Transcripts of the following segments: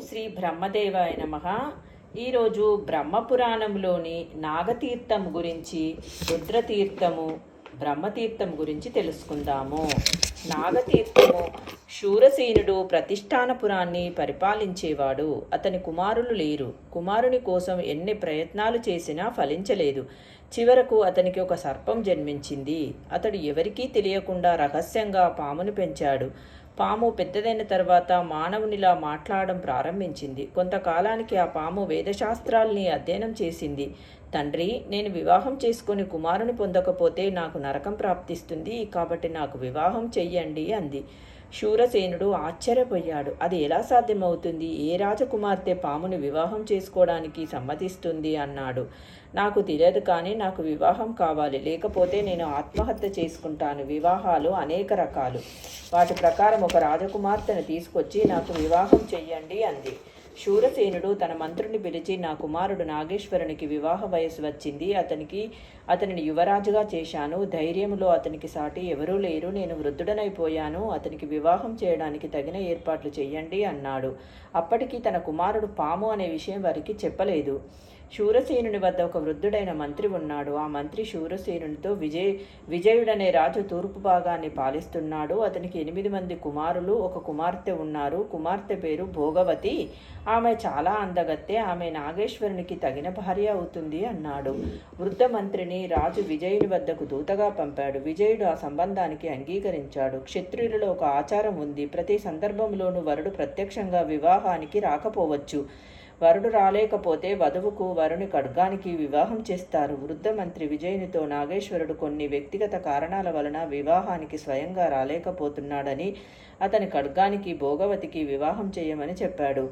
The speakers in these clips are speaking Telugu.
శ్రీ బ్రహ్మదేవాయ నమ. ఈరోజు బ్రహ్మపురాణంలోని నాగతీర్థం గురించి రుద్రతీర్థము బ్రహ్మతీర్థం గురించి తెలుసుకుందాము. నాగతీర్థము శూరసేనుడు ప్రతిష్టానపురాన్ని పరిపాలించేవాడు. అతని కుమారులు లేరు. కుమారుని కోసం ఎన్ని ప్రయత్నాలు చేసినా ఫలించలేదు. చివరకు అతనికి ఒక సర్పం జన్మించింది. అతడు ఎవరికీ తెలియకుండా రహస్యంగా పామును పెంచాడు. పాము పెద్దదైన తర్వాత మానవునిలా మాట్లాడడం ప్రారంభించింది. కొంతకాలానికి ఆ పాము వేదశాస్త్రాల్ని అధ్యయనం చేసింది. తండ్రి నేను వివాహం చేసుకుని కుమారుని పొందకపోతే నాకు నరకం ప్రాప్తిస్తుంది. కాబట్టి నాకు వివాహం చెయ్యండి అంది. శూరసేనుడు ఆశ్చర్యపోయాడు. అది ఎలా సాధ్యమవుతుంది? ఏ రాజకుమార్తె పామును వివాహం చేసుకోవడానికి సమ్మతిస్తుంది? అన్నాడు. నాకు తెలియదు కానీ నాకు వివాహం కావాలి. లేకపోతే నేను ఆత్మహత్య చేసుకుంటాను. వివాహాలు అనేక రకాలు. వాటి ప్రకారం ఒక రాజకుమార్తెను తీసుకొచ్చి నాకు వివాహం చెయ్యండి అంది. శూరసేనుడు తన మంత్రుని పిలిచి నా కుమారుడు నాగేశ్వరునికి వివాహ వయసు వచ్చింది. అతనికి అతనిని యువరాజుగా చేశాను. ధైర్యంలో అతనికి సాటి ఎవరూ లేరు. నేను వృద్ధుడనైపోయాను అతనికి వివాహం చేయడానికి తగిన ఏర్పాట్లు చేయండి అన్నాడు. అప్పటికి తన కుమారుడు పాము అనే విషయం వారికి చెప్పలేదు. శూరసేనుని వద్ద ఒక వృద్ధుడైన మంత్రి ఉన్నాడు. ఆ మంత్రి శూరసేనునితో విజయ్ విజయుడనే రాజు తూర్పు భాగాన్ని పాలిస్తున్నాడు. అతనికి ఎనిమిది మంది కుమారులు ఒక కుమార్తె ఉన్నారు. కుమార్తె పేరు భోగవతి. ఆమె చాలా అందగత్తె. ఆమె నాగేశ్వరునికి తగిన భార్య అవుతుంది అన్నాడు. వృద్ధ మంత్రిని రాజు విజయుని వద్దకు దూతగా పంపాడు. విజయుడు ఆ సంబంధానికి అంగీకరించాడు. క్షత్రియులలో ఒక ఆచారం ఉంది. ప్రతి సందర్భంలోనూ వరుడు ప్రత్యక్షంగా వివాహానికి రాకపోవచ్చు. వరుడు రాలేకపోతే వధువుకు వరుని ఖడ్గానికి వివాహం చేస్తారు. వృద్ధ మంత్రి విజయునితో నాగేశ్వరుడు కొన్ని వ్యక్తిగత కారణాల వలన వివాహానికి స్వయంగా రాలేకపోతున్నాడని అతని ఖడ్గానికి భోగవతికి వివాహం చేయమని చెప్పాడు.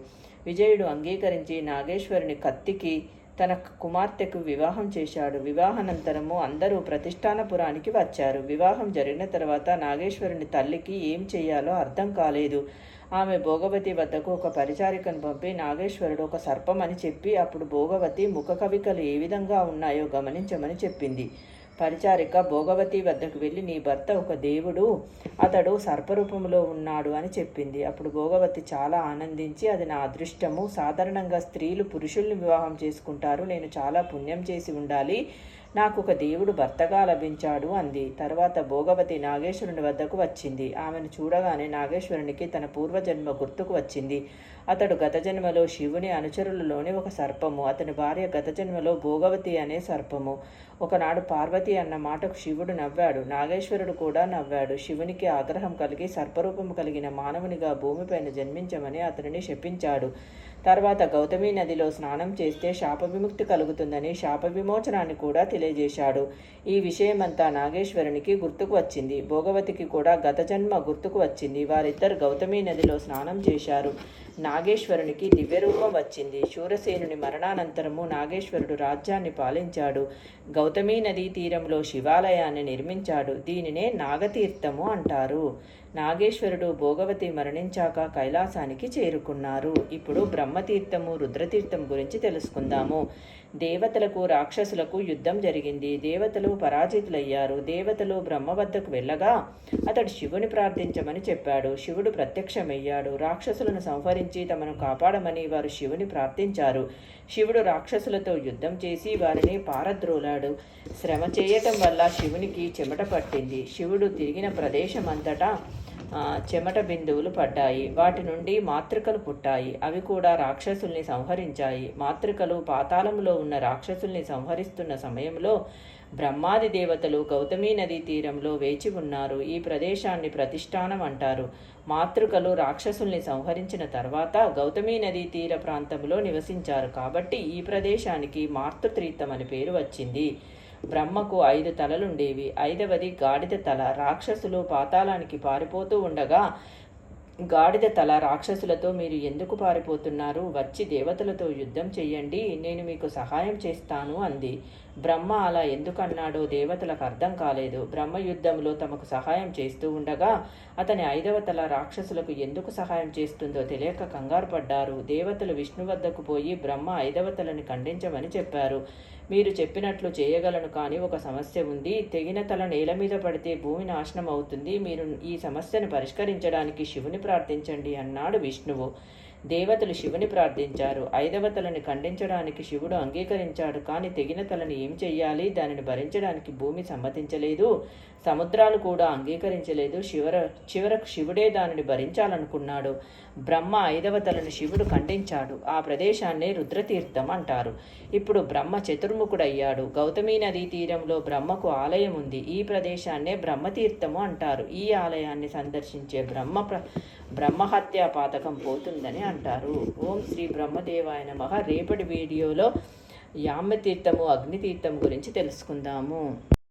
విజయుడు అంగీకరించి నాగేశ్వరుని కత్తికి తన కుమార్తెకు వివాహం చేశాడు. వివాహానంతరము అందరూ ప్రతిష్టానపురానికి వచ్చారు. వివాహం జరిగిన తర్వాత నాగేశ్వరుని తల్లికి ఏం చేయాలో అర్థం కాలేదు. ఆమె భోగవతి వద్దకు ఒక పరిచారికను పంపి నాగేశ్వరుడు ఒక సర్పం అని చెప్పి అప్పుడు భోగవతి ముఖ కవికలు ఏ విధంగా ఉన్నాయో గమనించమని చెప్పింది. పరిచారిక భోగవతి వద్దకు వెళ్ళి నీ భర్త ఒక దేవుడు అతడు సర్పరూపంలో ఉన్నాడు అని చెప్పింది. అప్పుడు భోగవతి చాలా ఆనందించి అది నా అదృష్టము. సాధారణంగా స్త్రీలు పురుషుల్ని వివాహం చేసుకుంటారు. నేను చాలా పుణ్యం చేసి ఉండాలి. నాకు ఒక దేవుడు భర్తగా లభించాడు అంది. తర్వాత భోగవతి నాగేశ్వరుని వద్దకు వచ్చింది. ఆమెను చూడగానే నాగేశ్వరునికి తన పూర్వజన్మ గుర్తుకు వచ్చింది. అతడు గత జన్మలో శివుని అనుచరులలోని ఒక సర్పము. అతని భార్య గత జన్మలో భోగవతి అనే సర్పము. ఒకనాడు పార్వతి అన్న మాటకు శివుడు నవ్వాడు. నాగేశ్వరుడు కూడా నవ్వాడు. శివునికి ఆగ్రహం కలిగి సర్పరూపము కలిగిన మానవునిగా భూమిపైన జన్మించమని అతనిని శపించాడు. తర్వాత గౌతమి నదిలో స్నానం చేస్తే శాప విముక్తి కలుగుతుందని శాప విమోచనాన్ని కూడా తెలియజేశాడు. ఈ విషయమంతా నాగేశ్వరునికి గుర్తుకు వచ్చింది. భోగవతికి కూడా గత జన్మ గుర్తుకు వచ్చింది. వారిద్దరు గౌతమి నదిలో స్నానం చేశారు. నాగేశ్వరునికి దివ్యరూపం వచ్చింది. శూరసేనుని మరణానంతరము నాగేశ్వరుడు రాజ్యాన్ని పాలించాడు. గౌతమీ నదీ తీరంలో శివాలయాన్ని నిర్మించాడు. దీనినే నాగతీర్థము అంటారు. నాగేశ్వరుడు భోగవతి మరణించాక కైలాసానికి చేరుకున్నారు. ఇప్పుడు బ్రహ్మతీర్థము రుద్రతీర్థం గురించి తెలుసుకుందాము. దేవతలకు రాక్షసులకు యుద్ధం జరిగింది. దేవతలు పరాజితులయ్యారు. దేవతలు బ్రహ్మ వద్దకు వెళ్ళగా అతడు శివుని ప్రార్థించమని చెప్పాడు. శివుడు ప్రత్యక్షమయ్యాడు. రాక్షసులను సంహరించి తమను కాపాడమని వారు శివుని ప్రార్థించారు. శివుడు రాక్షసులతో యుద్ధం చేసి వారిని పారద్రోలాడు. శ్రమ చేయటం వల్ల శివునికి చెమట పట్టింది. శివుడు తిరిగిన ప్రదేశం అంతటా చెమట బిందువులు పడ్డాయి. వాటి నుండి మాతృకలు పుట్టాయి. అవి కూడా రాక్షసుల్ని సంహరించాయి. మాతృకలు పాతాళంలో ఉన్న రాక్షసుల్ని సంహరిస్తున్న సమయంలో బ్రహ్మాది దేవతలు గౌతమీ నదీ తీరంలో వేచి ఉన్నారు. ఈ ప్రదేశాన్ని ప్రతిష్టానం అంటారు. మాతృకలు రాక్షసుల్ని సంహరించిన తర్వాత గౌతమీ నదీ తీర ప్రాంతంలో నివసించారు. కాబట్టి ఈ ప్రదేశానికి మాతృతీర్థం అని పేరు వచ్చింది. బ్రహ్మకు ఐదు తలలుండేవి. ఐదవది గాడిద తల. రాక్షసులు పాతాళానికి పారిపోతూ ఉండగా గాడిద తల రాక్షసులతో మీరు ఎందుకు పారిపోతున్నారు? వచ్చి దేవతలతో యుద్ధం చెయ్యండి. నేను మీకు సహాయం చేస్తాను అంది. బ్రహ్మ అలా ఎందుకన్నాడో దేవతలకు అర్థం కాలేదు. బ్రహ్మ యుద్ధంలో తమకు సహాయం చేస్తూ ఉండగా అతని ఐదవ తల రాక్షసులకు ఎందుకు సహాయం చేస్తుందో తెలియక కంగారు పడ్డారు. దేవతలు విష్ణు వద్దకు పోయి బ్రహ్మ ఐదవ తలని ఖండించమని చెప్పారు. మీరు చెప్పినట్లు చేయగలను కానీ ఒక సమస్య ఉంది. తెగిన తల నేల మీద పడితే భూమి నాశనం అవుతుంది. మీరు ఈ సమస్యను పరిష్కరించడానికి శివుని ప్రార్థించండి అన్నాడు విష్ణువు. దేవతలు శివుని ప్రార్థించారు. ఐదవ తలని ఖండించడానికి శివుడు అంగీకరించాడు. కానీ తెగిన తలని ఏం చెయ్యాలి? దానిని భరించడానికి భూమి సమ్మతించలేదు. సముద్రాలు కూడా అంగీకరించలేదు. శివర చివరకు శివుడే దానిని భరించాలనుకున్నాడు. బ్రహ్మ ఐదవ తలను శివుడు ఖండించాడు. ఆ ప్రదేశాన్నే రుద్రతీర్థం అంటారు. ఇప్పుడు బ్రహ్మ చతుర్ముఖుడయ్యాడు. గౌతమి నదీ తీరంలో బ్రహ్మకు ఆలయం ఉంది. ఈ ప్రదేశాన్నే బ్రహ్మతీర్థము అంటారు. ఈ ఆలయాన్ని సందర్శించే బ్రహ్మ ప్ర బ్రహ్మహత్యా పాతకం పోతుందని అంటారు. అంటారు. ఓం శ్రీ బ్రహ్మదేవాయ నమ. రేపటి వీడియోలో యామతీర్థము అగ్నితీర్థం గురించి తెలుసుకుందాము.